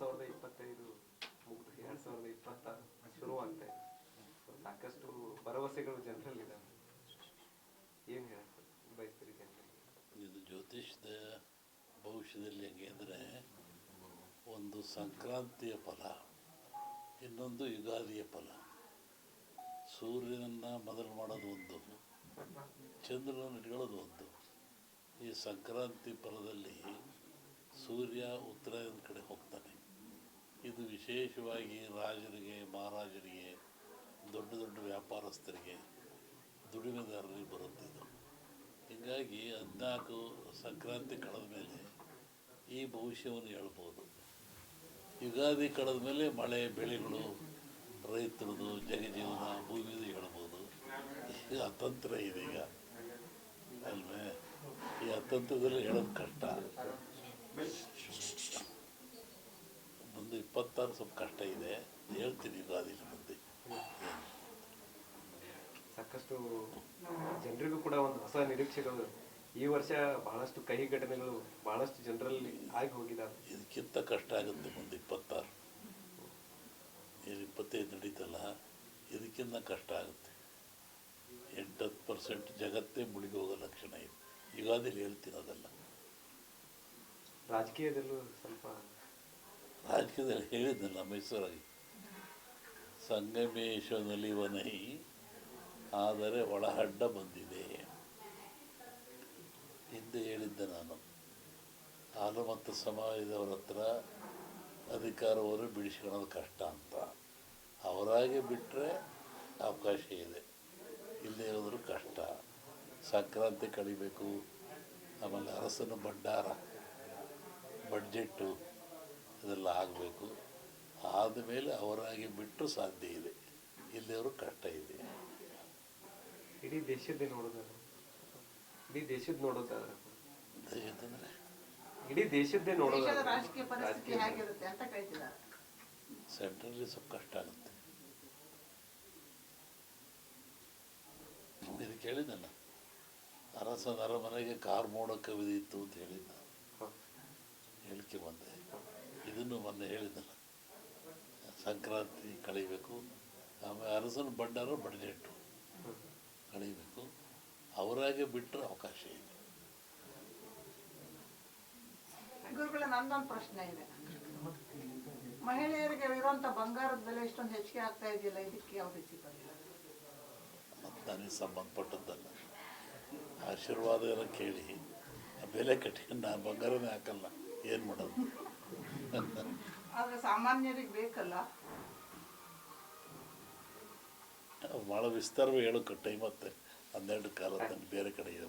ಸಾವಿರದ ಇಪ್ಪತ್ತೈದು ಮುಗಿದು ಎರಡು ಸಾವಿರದ ಇಪ್ಪತ್ತಾರು ಶುರುವಾಗ್ತಾ ಇದೆ. ಸಾಕಷ್ಟು ಭರವಸೆಗಳು ಜನರಲ್ಲಿದ್ದಾವೆ ಏನು ಹೇಳಕ್ಕೆ ಬಯಸ್ತೀರಿ ಜನರಿಗೆ? ಇದು ಜ್ಯೋತಿಷದ ಭವಿಷ್ಯದಲ್ಲಿ ಹೆಂಗೆ ಅಂದರೆ ಒಂದು ಸಂಕ್ರಾಂತಿಯ ಫಲ, ಇನ್ನೊಂದು ಯುಗಾದಿಯ ಫಲ. ಸೂರ್ಯನನ್ನು ಮೊದಲು ಮಾಡೋದು ಒಂದು ಚಂದ್ರನ ಇಟ್ಕೊಳ್ಳೋದು ಒಂದು. ಈ ಸಂಕ್ರಾಂತಿ ಫಲದಲ್ಲಿ ಸೂರ್ಯ ಇದು ವಿಶೇಷವಾಗಿ ರಾಜರಿಗೆ, ಮಹಾರಾಜರಿಗೆ, ದೊಡ್ಡ ದೊಡ್ಡ ವ್ಯಾಪಾರಸ್ಥರಿಗೆ, ದುಡಿಮೆದಾರರಿಗೆ ಬರುತ್ತಿದ್ದು ಹೀಗಾಗಿ ಹದಿನಾಲ್ಕು ಸಂಕ್ರಾಂತಿ ಕಳೆದ ಮೇಲೆ ಈ ಭವಿಷ್ಯವನ್ನು ಹೇಳ್ಬೋದು. ಯುಗಾದಿ ಕಳೆದ ಮೇಲೆ ಮಳೆ, ಬೆಳೆಗಳು, ರೈತರದು ಜಗಜೀವನ ಭೂಮಿದು ಹೇಳ್ಬೋದು. ಈಗ ಅತಂತ್ರ ಇದೆ ಈಗ. ಅಲ್ವೇ? ಈ ಅತಂತ್ರದಲ್ಲಿ ಹೇಳೋದು ಕಷ್ಟ. ಮುಂದೆ ಇಪ್ಪತ್ತಾರು ಸ್ವಲ್ಪ ಕಷ್ಟ ಇದೆ. ಹೇಳ್ತೀನಿ ಯುಗಾದಿ ಮುಂದೆ. ಸಾಕಷ್ಟು ಜನರಿಗೂ ಕೂಡ ಒಂದು ಹೊಸ ನಿರೀಕ್ಷೆಗಳು. ಈ ವರ್ಷ ಬಹಳಷ್ಟು ಕಹಿ ಘಟನೆಗಳು ಬಹಳಷ್ಟು ಜನರಲ್ಲಿ ಆಗಿ ಹೋಗಿದ್ದಾವೆ ಇದಕ್ಕಿಂತ ಕಷ್ಟ ಆಗುತ್ತೆ ಮುಂದೆ ಇಪ್ಪತ್ತಾರು. ಏನು ಇಪ್ಪತ್ತೈದು ನಡೀತಲ್ಲ ಇದಕ್ಕಿಂತ ಕಷ್ಟ ಆಗುತ್ತೆ. ಎಂಟತ್ತು ಪರ್ಸೆಂಟ್ ಜಗತ್ತೇ ಮುಳುಗಿ ಹೋಗೋ ಲಕ್ಷಣ ಇದೆ. ಯುಗಾದಿಲಿ ಹೇಳ್ತೀನಿ ಅದೆಲ್ಲ. ರಾಜಕೀಯದಲ್ಲೂ ಸ್ವಲ್ಪ ರಾಜಕೀಯದಲ್ಲಿ ಹೇಳಿದ್ನಲ್ಲ ಮೈಸೂರಾಗಿ ಸಂಗಮೇಶ ನಲಿವನೈ ಆದರೆ ಒಳಹಡ್ಡ ಬಂದಿದೆ. ಹಿಂದೆ ಹೇಳಿದ್ದೆ ನಾನು. ಹಾಲು ಮತ್ತು ಸಮಾಜದವರ ಹತ್ರ ಅಧಿಕಾರವನ್ನು ಬಿಡಿಸ್ಕೊಳ್ಳೋದು ಕಷ್ಟ ಅಂತ. ಅವರಾಗೆ ಬಿಟ್ಟರೆ ಅವಕಾಶ ಇದೆ. ಇಲ್ಲದೆ ಹೋದರೂ ಕಷ್ಟ. ಸಂಕ್ರಾಂತಿ ಕಳಿಬೇಕು. ಆಮೇಲೆ ಅರಸನ ಭಂಡಾರ ಬಡ್ಜೆಟ್ಟು ಆಗಬೇಕು. ಆದಮೇಲೆ ಅವರಾಗಿ ಬಿಟ್ಟು ಸಾಧ್ಯ ಇದೆ. ಇಲ್ಲಿಯವರು ಕಷ್ಟ ಇದೆ. ಇಡೀ ದೇಶದ್ದೇ ನೋಡೋದಾದ್ರೆ ಇಡೀ ದೇಶದ ನೋಡೋದಾದ್ರೆ ದೇಶದಂದ್ರೆ? ಇಡೀ ದೇಶದ್ದೇ ದೇಶದ ನೋಡೋದಾದ್ರೆ ಸೆಂಟ್ರಲ್ಲಿ ಸ್ವಲ್ಪ ಕಷ್ಟ ಆಗುತ್ತೆ. ಇದು ಕೇಳಿದ್ದಲ್ಲ ಅರಸನ ಅರಮನೆಗೆ ಕಾರ್ ಮೋಡ ಕವಿದಿತ್ತು ಅಂತ ಹೇಳಿದ್ದ. ಹೇಳಿಕೆ ಬಂದೆ. ಇದನ್ನು ಮೊನ್ನೆ ಹೇಳಿದ್ದಲ್ಲ ಸಂಕ್ರಾಂತಿ ಕಳೀಬೇಕು. ಆಮೇಲೆ ಅರಸನ ಬಡ್ಡರು ಬಡ್ಜೆಟ್ಟು ಕಳೀಬೇಕು. ಅವರಾಗೆ ಬಿಟ್ಟರೆ ಅವಕಾಶ ಇದೆ ಗುರುಗಳ ನಂದೊಂದು ಪ್ರಶ್ನೆ ಇದೆ. ಮಹಿಳೆಯರಿಗೆ ಇರುವಂತ ಬಂಗಾರದ ಬೆಲೆ ಇಷ್ಟೊಂದು ಹೆಚ್ಚಿಗೆ ಆಗ್ತಾ ಇದೆಯಲ್ಲ? ಇದಕ್ಕೆ ಯಾವ ರೀತಿ ನನಗೆ ಸಂಬಂಧಪಟ್ಟದ್ದಲ್ಲ. ಆಶೀರ್ವಾದ ಏನೋ ಕೇಳಿ. ಬೆಲೆ ಕಟ್ಟಿಕೊಂಡು ನಾನು ಬಂಗಾರನೇ ಹಾಕಲ್ಲ. ಏನು ಮಾಡೋದು? ಆದ್ರೆ ಸಾಮಾನ್ಯರಿಗೆ ಬೇಕಲ್ಲ. ಭಾಳ ವಿಸ್ತಾರವಾಗಿ ಹೇಳಕ್ಕೆ ಟೈಮ್ ಮತ್ತೆ ಹನ್ನೆರಡು ಕಾಲ ಬೇರೆ ಕಡೆ ಇದೆ